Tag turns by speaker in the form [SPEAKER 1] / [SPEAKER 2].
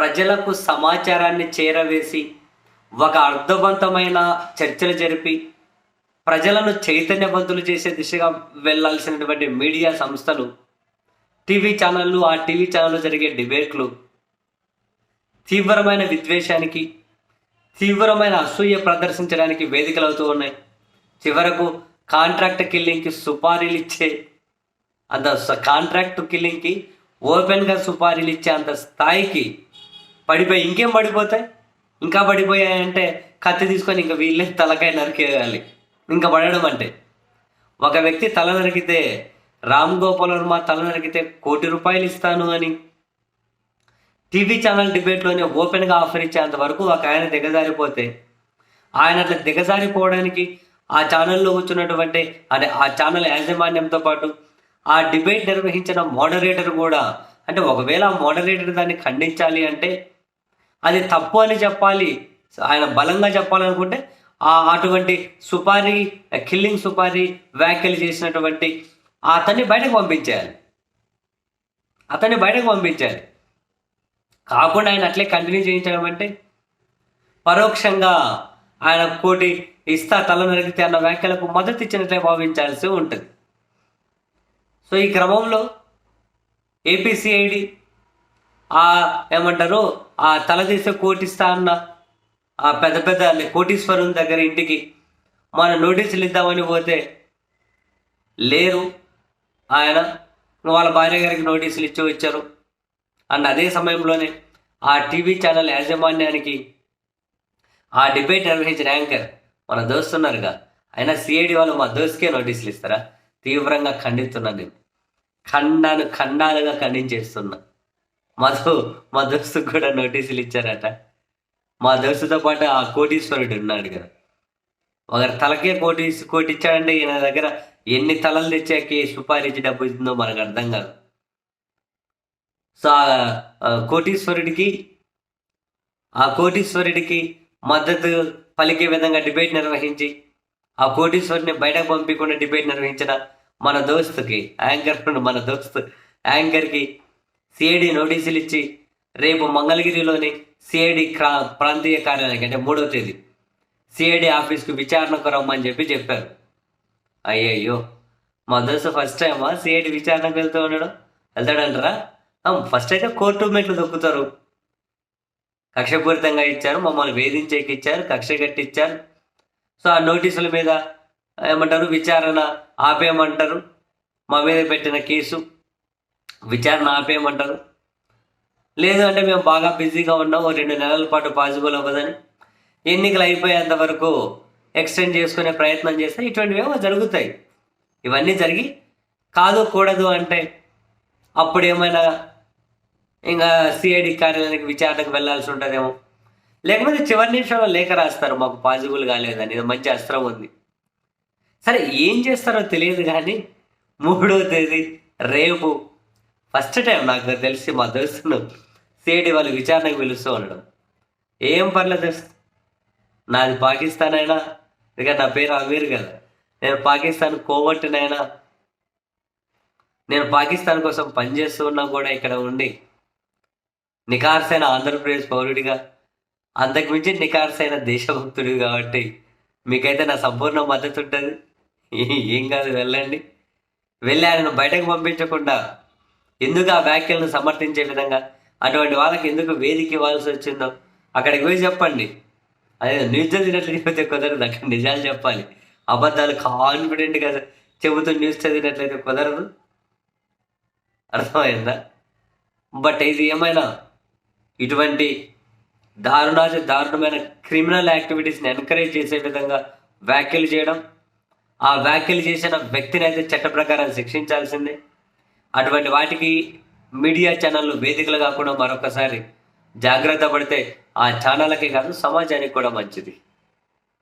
[SPEAKER 1] ప్రజలకు సమాచారాన్ని చేరవేసి ఒక అర్థవంతమైన చర్చలు జరిపి ప్రజలను చైతన్యవంతులు చేసే దిశగా వెళ్ళాల్సినటువంటి మీడియా సంస్థలు టీవీ ఛానళ్ళు ఆ టీవీ ఛానల్లో జరిగే డిబేట్లు తీవ్రమైన విద్వేషానికి తీవ్రమైన అసూయ ప్రదర్శించడానికి వేదికలు అవుతూ ఉన్నాయి. చివరకు కాంట్రాక్ట్ కిల్లింగ్కి సుపారీలు ఇచ్చే అంత కాంట్రాక్ట్ కిల్లింగ్కి ఓపెన్గా సుపారీలు ఇచ్చే అంత స్థాయికి పడిపోయి ఇంకేం పడిపోతాయి? ఇంకా పడిపోయాయంటే కత్తి తీసుకొని ఇంకా వీళ్ళే తలకాయ నరికేయాలి. ఇంకా పడడం అంటే. ఒక వ్యక్తి తల నరికితే రామ్ గోపాల్ వర్మ తల నరికితే కోటి రూపాయలు ఇస్తాను అని. టీవీ ఛానల్ డిబేట్లోనే ఓపెన్గా ఆఫర్ ఇచ్చేంత వరకు ఒక ఆయన దిగజారిపోతే. ఆయన అట్లా దిగజారిపోవడానికి ఆ ఛానల్లో కూర్చున్నటువంటి అదే ఆ ఛానల్ యాజమాన్యంతో పాటు ఆ డిబేట్ నిర్వహించిన మోడరేటర్ కూడా అంటే ఒకవేళ ఆ మోడరేటర్ దాన్ని ఖండించాలి అంటే అది తప్పు అని చెప్పాలి. ఆయన బలంగా చెప్పాలనుకుంటే ఆ అటువంటి సుపారీ కిల్లింగ్ సుపారీ వ్యాఖ్యలు చేసినటువంటి అతన్ని బయటకు పంపించేయాలి అతన్ని బయటకు పంపించాలి. కాకుండా ఆయన అట్లే కంటిన్యూ చేయించడం అంటే పరోక్షంగా ఆయన కోటి ఇస్తా తల నరిగితే అన్న వ్యాఖ్యలకు మద్దతు ఇచ్చినట్లే భావించాల్సి ఉంటుంది. సో ఈ క్రమంలో ఏపీసీఐడి ఆ ఏమంటారు? ఆ తల తీసే కోటిస్తా అన్న ఆ పెద్ద పెద్ద కోటీశ్వరుని దగ్గర ఇంటికి మన నోటీసులు ఇద్దామని పోతే లేరు ఆయన వాళ్ళ భార్య గారికి నోటీసులు ఇచ్చి వచ్చారు. అండ్ అదే సమయంలోనే ఆ టీవీ ఛానల్ యాజమాన్యానికి ఆ డిబేట్ నిర్వహించిన యాంకర్ మన దోస్తున్నారుగా అయినా సిఐడి వాళ్ళు మా దోస్కే నోటీసులు ఇస్తారా? తీవ్రంగా ఖండిస్తున్నా నేను. ఖండాను ఖండాలుగా ఖండించేస్తున్నా. మాతో మా దోస్తుకు కూడా నోటీసులు ఇచ్చారట. మా దోస్తుతో పాటు ఆ కోటీశ్వరుడు ఉన్నాడు కదా. ఒకరి తలకే కోటి కోటి ఇచ్చాడంటే ఈయన దగ్గర ఎన్ని తలలు తెచ్చాకి సుపారీచి డబ్బు ఇస్తుందో మనకు అర్థం కాదు. సో ఆ ఆ కోటీశ్వరుడికి ఆ కోటీశ్వరుడికి మద్దతు పలికే విధంగా డిబేట్ నిర్వహించి ఆ కోటీశ్వరుని బయటకు పంపించకుండా డిబేట్ నిర్వహించిన మన దోస్తుకి యాంకర్ మన దోస్తు యాంకర్కి సిఐడి నోటీసులు ఇచ్చి రేపు మంగళగిరిలోని సిఐడి ప్రాంతీయ కార్యాలయానికి అంటే మూడవ తేదీ సిఐడి ఆఫీస్కి విచారణకు రమ్మని చెప్పి చెప్పారు. అయ్యయ్యో! మా దోస్తు ఫస్ట్ టైమా సిఐడి విచారణకు వెళ్తూ ఉండడం వెళ్తాడంటారా? ఫస్ట్ అయితే కోర్టు మెట్లు దొక్కుతారు. కక్షపూరితంగా ఇచ్చారు మమ్మల్ని వేధించేకి ఇచ్చారు కక్ష కట్టిచ్చారు. సో ఆ నోటీసుల మీద ఏమంటారు? విచారణ ఆపేయమంటారు. మా మీద పెట్టిన కేసు. విచారణ ఆపేయమంటారు? లేదు అంటే మేము బాగా బిజీగా ఉన్నాం ఓ రెండు నెలల పాటు పాసిబుల్ అవ్వదని. ఎన్నికలు అయిపోయేంత వరకు ఎక్స్టెండ్ చేసుకునే ప్రయత్నం చేస్తే ఇటువంటివి ఏమో జరుగుతాయి. ఇవన్నీ జరిగి కాదు కూడదు అంటే అప్పుడు ఏమైనా ఇంకా సిఐడి కార్యాలయానికి విచారణకు వెళ్ళాల్సి ఉంటుందేమో. లేకపోతే చివరి నిమిషంలో లేఖ రాస్తారు మాకు పాసిబుల్ కాలేదని ఇది మంచి అస్త్రం ఉంది. సరే ఏం చేస్తారో తెలియదు కానీ మూడో తేదీ రేపు ఫస్ట్ టైం నాకు తెలిసి మా దోస్తును సిఐడి వాళ్ళు విచారణకు పిలుస్తూ ఉండడం. ఏం పర్లేదు నాది పాకిస్తాన్ అయినా ఇక నా పేరు అమీర్ కదా. నేను పాకిస్తాన్ కోవట్టునైనా నేను పాకిస్తాన్ కోసం పనిచేస్తూ ఉన్నా కూడా ఇక్కడ ఉండి నికార్సైన ఆంధ్రప్రదేశ్ పౌరుడిగా అంతకుమించి నికార్సైన దేశభక్తుడు కాబట్టి మీకైతే నా సంపూర్ణ మద్దతు ఉంటుంది. ఏం కాదు వెళ్ళండి. వెళ్ళి ఆయనను బయటకు పంపించకుండా ఎందుకు ఆ వ్యాఖ్యలను సమర్థించే విధంగా? అటువంటి వాళ్ళకి ఎందుకు వేదిక ఇవ్వాల్సి వచ్చిందో? అక్కడికి పోయి చెప్పండి. అదే న్యూస్ చదివినట్లు చెబితే కుదరదు అక్కడ నిజాలు చెప్పాలి. అబద్ధాలు కాన్ఫిడెంట్గా చెబుతూ న్యూస్ చదివినట్లయితే కుదరదు. అర్థమైందా? బట్ ఇది ఏమైనా ఇటువంటి దారుణాది దారుణమైన క్రిమినల్ యాక్టివిటీస్ని ఎంకరేజ్ చేసే విధంగా వ్యాఖ్యలు చేయడం? ఆ వ్యాఖ్యలు చేసిన వ్యక్తిని అయితే చట్ట ప్రకారం శిక్షించాల్సిందే. అటువంటి వాటికి మీడియా ఛానళ్ళు వేదికలు కాకుండా మరొకసారి జాగ్రత్త పడితే ఆ ఛానళ్ళకే కాదు సమాజానికి కూడా మంచిది.